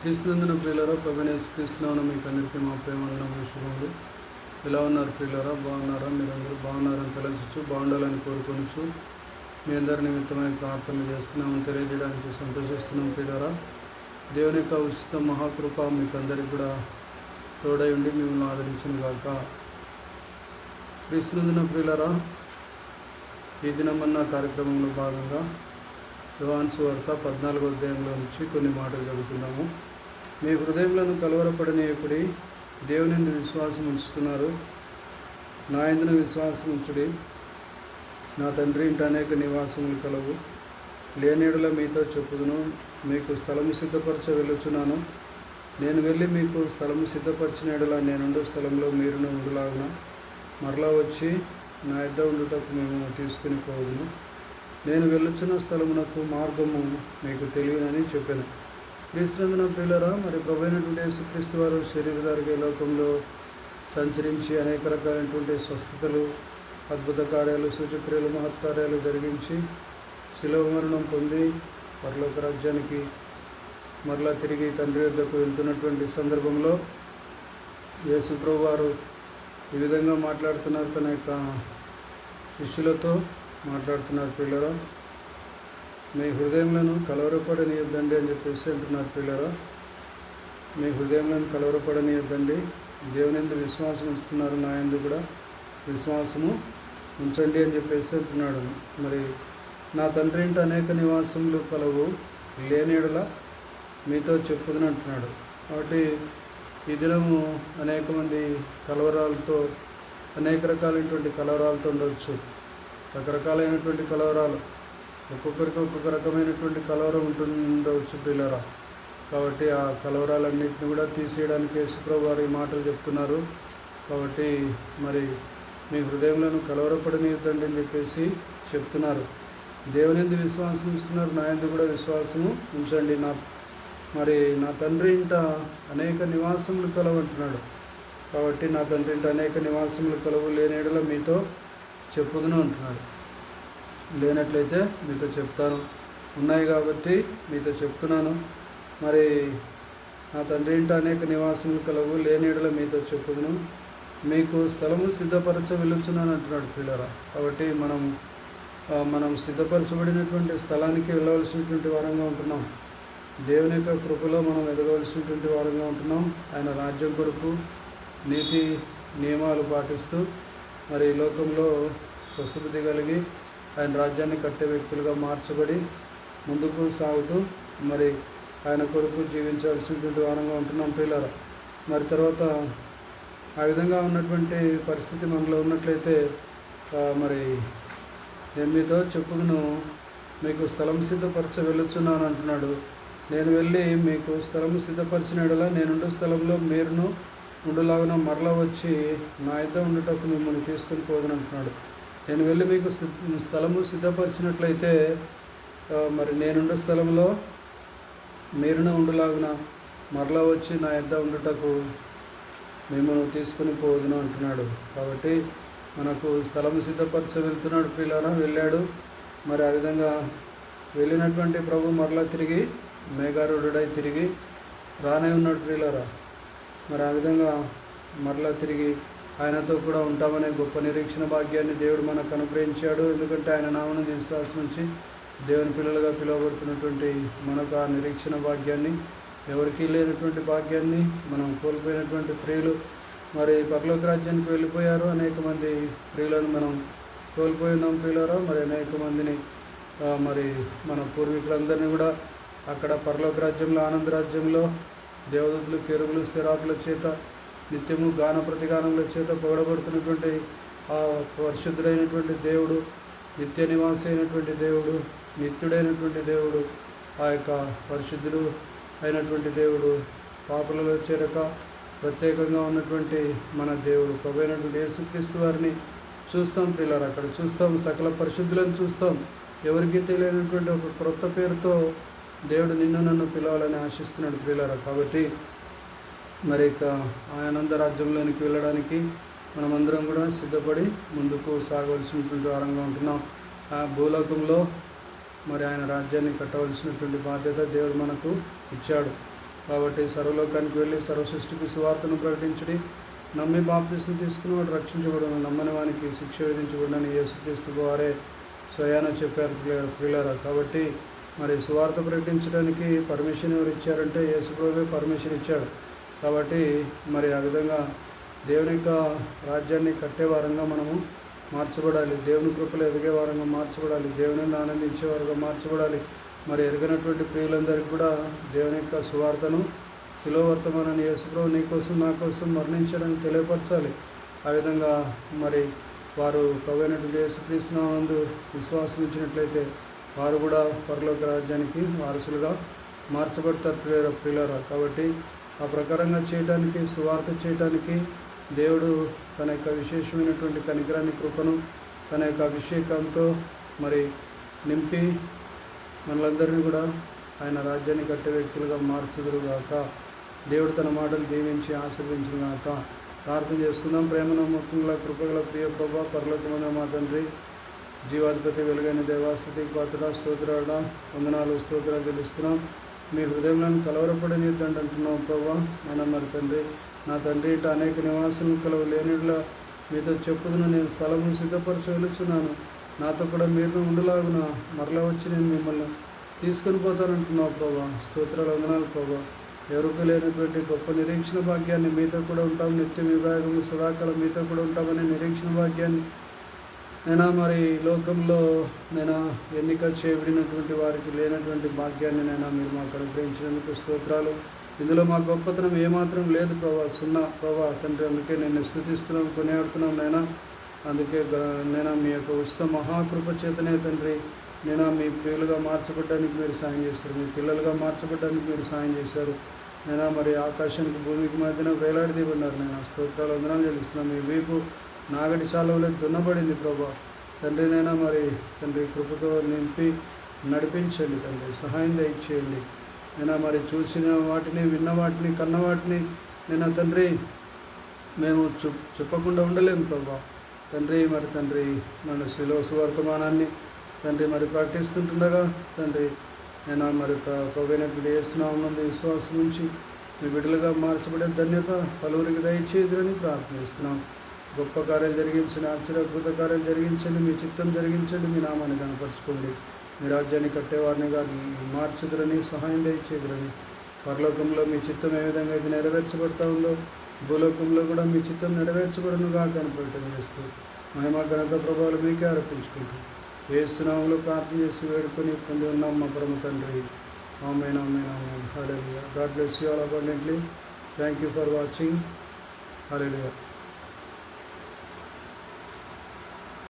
క్రీస్తునందున ప్రియులరా ప్రభునేస్ క్రీస్తునామన మీకు అందరికీ మా ప్రేమ శుభములు ఎలా ఉన్నారు ప్రియులరా? బాగున్నారా? మీరందరూ బాగున్నారని తెలుసు బాగుండాలని కోరుకొనుచు మీ అందరి నిమిత్తమైన ప్రార్థన చేస్తున్నామని తెలియజేయడానికి సంతోషిస్తున్నాం ప్రియులరా. దేవుని యొక్క ఉచిత మహాకృప మీకు అందరికీ కూడా తోడై ఉండి మిమ్మల్ని ఆదరించిన కాక క్రీస్తునందున ప్రియులరా ఈ దినమన్న కార్యక్రమంలో భాగంగా యోహాన్స్ వార్త పద్నాలుగో అధ్యాయంలో నుంచి కొన్ని మాటలు చదువుతున్నాము మీ హృదయములను కలవరపడనీయకుడి దేవుని విశ్వాసం ఉంచుతున్నారు. నా ఎందున విశ్వాసం ఉంచుడి. నా తండ్రి ఇంట అనేక నివాసములు కలవు. లేనేడులో మీతో చెప్పుదును. మీకు స్థలము సిద్ధపరచ వెళ్ళుచున్నాను. నేను వెళ్ళి మీకు స్థలము సిద్ధపరిచిన ఎడల నేనుండే స్థలంలో మీరును ఉండులాగున. మరలా వచ్చి నా ఇద్దరు ఉండుటకు మేము తీసుకుని పోదును నేను వెళ్ళుచున్న స్థలమునకు మార్గము మీకు తెలియనని చెప్పాను. క్రీస్తునందున ప్రియులరా మరి ప్రభైనటువంటి యేసుక్రీస్తు వారు శరీరధారిగా లోకంలో సంచరించి అనేక రకాలైనటువంటి స్వస్థతలు అద్భుత కార్యాలు సూచక్రియలు మహత్కార్యాలు జరిగించి శిలవ మరణం పొంది పరలోక రాజ్యానికి మరలా తిరిగి తండ్రి వద్దకు వెళ్తున్నటువంటి సందర్భంలో యేసు వారు ఈ విధంగా మాట్లాడుతున్నారు తన యొక్క శిష్యులతో. మాట్లాడుతున్నారు పిల్లరా మీ హృదయంలో కలవరపడనీయొద్దండి అని చెప్పేసి అంటున్నారు పిల్లరా మీ హృదయంలో కలవరపడనీయొద్దండి. దేవుని ఎందు విశ్వాసం ఉంచుతున్నారు నా ఎందు కూడా విశ్వాసము ఉంచండి అని చెప్పేసి అంటున్నాడు. మరి నా తండ్రి ఇంటి అనేక నివాసములు కలవు లేనిడల మీతో చెప్పుదని అంటున్నాడు. కాబట్టి ఈ దినము అనేక మంది కలవరాలతో అనేక రకాలైనటువంటి కలవరాలతో ఉండవచ్చు రకరకాలైనటువంటి కలవరాలు. ఒక్కొక్కరికి ఒక్కొక్క రకమైనటువంటి కలవరం ఉంటుండవచ్చు పిల్లరా. కాబట్టి ఆ కలవరాలన్నింటిని కూడా తీసేయడానికి యేసుప్రభు వారి మాటలు చెప్తున్నారు. కాబట్టి మరి మీ హృదయంలో కలవరపడనియద్దండి అని చెప్పేసి చెప్తున్నారు. దేవుని ఎందు విశ్వాసం ఇస్తున్నారు. నా ఎందు కూడా విశ్వాసము ఉంచండి. నా మరి నా తండ్రి ఇంట అనేక నివాసములు కలవంటున్నాడు. కాబట్టి నా తండ్రి ఇంట అనేక నివాసములు కలవు లేనేడల మీతో చెప్పుదును ఉంటున్నాడు. లేనట్లయితే మీతో చెప్తాను. ఉన్నాయి కాబట్టి మీతో చెప్తున్నాను. మరి నా తండ్రి ఇంట అనేక నివాసములు కలవు లేనిడలో మీతో చెప్పుదును. మీకు స్థలము సిద్ధపరచ వెళ్ళుచున్నాను అంటున్నాడు పిల్లరా. కాబట్టి మనం మనం సిద్ధపరచబడినటువంటి స్థలానికి వెళ్ళవలసినటువంటి వారంగా ఉంటున్నాం. దేవుని యొక్క కృపలో మనం ఎదగవలసినటువంటి వారంగా ఉంటున్నాం. ఆయన రాజ్యం కొరకు నీతి నియమాలు పాటిస్తూ మరి ఈ లోకంలో స్వస్థబుద్ధి కలిగి ఆయన రాజ్యాన్ని కట్టే వ్యక్తులుగా మార్చబడి ముందుకు సాగుతూ మరి ఆయన కొరకు జీవించాల్సినటువంటి వారంగా ఉంటున్నాం పిల్లరా మరి తర్వాత ఆ విధంగా ఉన్నటువంటి పరిస్థితి మనలో ఉన్నట్లయితే మరి నేను మీతో చెప్పుకును మీకు స్థలం సిద్ధపరచ వెళ్ళుచున్నాను అంటున్నాడు. నేను వెళ్ళి మీకు స్థలం సిద్ధపరిచిన నేను నేనుండే స్థలంలో మీరును ఉండులాగున మరలా వచ్చి నా ఇద్ద ఉండటకు మిమ్మల్ని తీసుకుని పోదని అంటున్నాడు. నేను వెళ్ళి మీకు స్థలము సిద్ధపరిచినట్లయితే మరి నేనుండే స్థలంలో మీరునే ఉండులాగున మరలా వచ్చి నా ఇద్ద ఉండటకు మిమ్మల్ని తీసుకుని పోదును అంటున్నాడు. కాబట్టి మనకు స్థలం సిద్ధపరచ వెళ్తున్నాడు పిల్లరా వెళ్ళాడు. మరి ఆ విధంగా వెళ్ళినటువంటి ప్రభు మరలా తిరిగి మేఘారుడై తిరిగి రానే ఉన్నాడు ప్రియులరా మరి ఆ విధంగా మరలా తిరిగి ఆయనతో కూడా ఉంటామనే గొప్ప నిరీక్షణ భాగ్యాన్ని దేవుడు మనకు అనుగ్రహించాడు. ఎందుకంటే ఆయన నామను విశ్వాసం ఉంచి దేవుని పిల్లలుగా పిలువబడుతున్నటువంటి మనకు ఆ నిరీక్షణ భాగ్యాన్ని ఎవరికీ లేనటువంటి భాగ్యాన్ని మనం కోల్పోయినటువంటి ప్రియులు మరి పరలోక రాజ్యానికి వెళ్ళిపోయారు. అనేక మంది ప్రియులను మనం కోల్పోయి ఉన్నాం ప్రియులారా. మరి అనేక మందిని మరి మన పూర్వీకులందరినీ కూడా అక్కడ పరలోక రాజ్యంలో ఆనంద రాజ్యంలో దేవదూతులు కెరుగులు సిరాకుల చేత నిత్యము గాన ప్రతిగానముల చేత పొగడబడుతున్నటువంటి ఆ పరిశుద్ధుడైనటువంటి దేవుడు నిత్య నివాసి అయినటువంటి దేవుడు నిత్యుడైనటువంటి దేవుడు ఆ యొక్క పరిశుద్ధుడు అయినటువంటి దేవుడు పాపలలో చేరక ప్రత్యేకంగా ఉన్నటువంటి మన దేవుడు ప్రభైనటువంటి యేసుక్రీస్తు వారిని చూస్తాం పిల్లలు అక్కడ చూస్తాం సకల పరిశుద్ధులను చూస్తాం. ఎవరికి తెలియనటువంటి ఒక క్రొత్త పేరుతో దేవుడు నిన్ను నన్ను పిలవాలని ఆశిస్తున్నాడు పిల్లరా కాబట్టి మరి ఇక ఆనంద రాజ్యంలోనికి వెళ్ళడానికి మనమందరం కూడా సిద్ధపడి ముందుకు సాగవలసినటువంటి వారంగా ఉంటున్నాం. ఆ భూలోకంలో మరి ఆయన రాజ్యాన్ని కట్టవలసినటువంటి బాధ్యత దేవుడు మనకు ఇచ్చాడు. కాబట్టి సర్వలోకానికి వెళ్ళి సర్వసృష్టికి సువార్తను ప్రకటించడి నమ్మి బాప్తీసం తీసుకుని వాడు రక్షించబడును నమ్మని వానికి శిక్ష విధించబడినని యేసుక్రీస్తు వారే స్వయాన చెప్పారు ప్రియ- కాబట్టి మరి సువార్త ప్రకటించడానికి పర్మిషన్ ఎవరు ఇచ్చారంటే యేసుప్రభే పర్మిషన్ ఇచ్చాడు. కాబట్టి మరి ఆ విధంగా దేవుని యొక్క రాజ్యాన్ని కట్టే వారంగా మనము మార్చబడాలి. దేవుని కృపలు ఎదిగే వారంగా మార్చబడాలి. దేవుని ఆనందించే వారుగా మార్చబడాలి. మరి ఎరిగినటువంటి ప్రియులందరికీ కూడా దేవుని యొక్క సువార్తను శిలోవర్తమానాన్ని యేసుప్రభు నీ కోసం నా కోసం మరణించడానికి తెలియపరచాలి. ఆ విధంగా మరి వారు ప్రవైనటువంటి యేసుక్రీస్తునందు విశ్వాసం ఇచ్చినట్లయితే వారు కూడా పరలోక రాజ్యానికి వారసులుగా మార్చబడతారు ప్రియుల ప్రియులరా. కాబట్టి ఆ ప్రకారంగా చేయడానికి సువార్త చేయడానికి దేవుడు తన యొక్క విశేషమైనటువంటి కనికరాన్ని కృపను తన యొక్క అభిషేకంతో మరి నింపి మనలందరినీ కూడా ఆయన రాజ్యాన్ని కట్టే వ్యక్తులుగా మార్చుదురుగాక దేవుడు తన మాటలు దీవించి ఆశీర్వించుగాక ప్రార్థన చేసుకుందాం. ప్రేమ నమ్మకంగా కృపగల ప్రియ ప్రభా పరలోకమైన మా తండ్రి. జీవాధిపతి వెలుగైన దేవాస్థితి పాత్ర స్తోత్రాడ వందనాలు స్తోత్రాలు తెలుస్తున్నాం మీ హృదయంలో కలవరపడనిద్దండి అంటున్నాం ప్రభా. నేను మరి తండ్రి? నా తండ్రి ఇట అనేక నివాసం కలవ లేనిలా మీతో చెప్పుదును నేను స్థలము సిద్ధపరచు వెలుచున్నాను నాతో కూడా మీరు ఉండలాగున. మరలా వచ్చి నేను మిమ్మల్ని తీసుకొని పోతానంటున్నావు ప్రభా. స్తోత్రాలు వందనాలు ప్రభా. ఎవరికి లేనటువంటి గొప్ప నిరీక్షణ భాగ్యాన్ని మీతో కూడా ఉంటాం. నిత్య విభాగము సదాకాలం మీతో కూడా ఉంటామనే నిరీక్షణ భాగ్యాన్ని నేను మరి ఈ లోకంలో నేను ఎన్నిక చేయబడినటువంటి వారికి లేనటువంటి భాగ్యాన్ని నేను మీరు మాకు అనుగ్రహించినందుకు స్తోత్రాలు. ఇందులో మా గొప్పతనం ఏమాత్రం లేదు ప్రభా సున్నా ప్రభా తండ్రి అందుకే నేను స్థుతిస్తున్నాం కొనియాడుతున్నాం నైనా. అందుకే నేను మీ యొక్క ఉచిత మహాకృప చేతనే తండ్రి నేను మీ ప్రియులుగా మార్చబడ్డానికి మీరు సాయం చేశారు మీ పిల్లలుగా మార్చబడ్డానికి మీరు సాయం చేశారు. నేను మరి ఆకాశానికి భూమికి మధ్యన వేలాడిదీబన్నారు నేను. స్తోత్రాలు వందనాలు చెల్లిస్తున్నాను మీ వీపు నాగటి చాలువలే దున్నబడింది ప్రభా. తండ్రినైనా మరి తండ్రి కృపతో నింపి నడిపించండి తండ్రి. సహాయం దయచేయండి. నేను మరి చూసిన వాటిని విన్న వాటిని కన్న వాటిని నేను తండ్రి మేము చు చెప్పకుండా ఉండలేము ప్రభా. తండ్రి మరి తండ్రి మన శిలోసు వర్తమానాన్ని తండ్రి మరి ప్రకటిస్తుంటుండగా తండ్రి నేను మరి ప్రవైనటువంటి వేస్తున్నామన్నది విశ్వాసం నుంచి మీ బిడ్డలుగా మార్చబడే ధన్యత పలువురికి దయచేదురని ప్రార్థిస్తున్నాం. గొప్ప కార్యాలు జరిగించిన ఆశ్చర్యద్భుత కార్యాలు జరిగించండి మీ చిత్తం జరిగించండి మీ నామాన్ని కనపరచుకోండి. మీ రాజ్యాన్ని కట్టేవారిని కానీ మార్చుదురని సహాయం దయచేదురని పరలోకంలో మీ చిత్తం ఏ విధంగా అయితే నెరవేర్చబడతా ఉందో భూలోకంలో కూడా మీ చిత్తం నెరవేర్చబడనుగా కనపడటం చేస్తూ మహిమ ఘనత ప్రభావాలు మీకే అర్పించుకుంటూ ఏ సునాములో ప్రార్థన చేసి వేడుకొని పొంది ఉన్నాం మా పరమ తండ్రి. ఆమె ఆమె amen. Hallelujah God bless you all abundantly thank you for watching hallelujah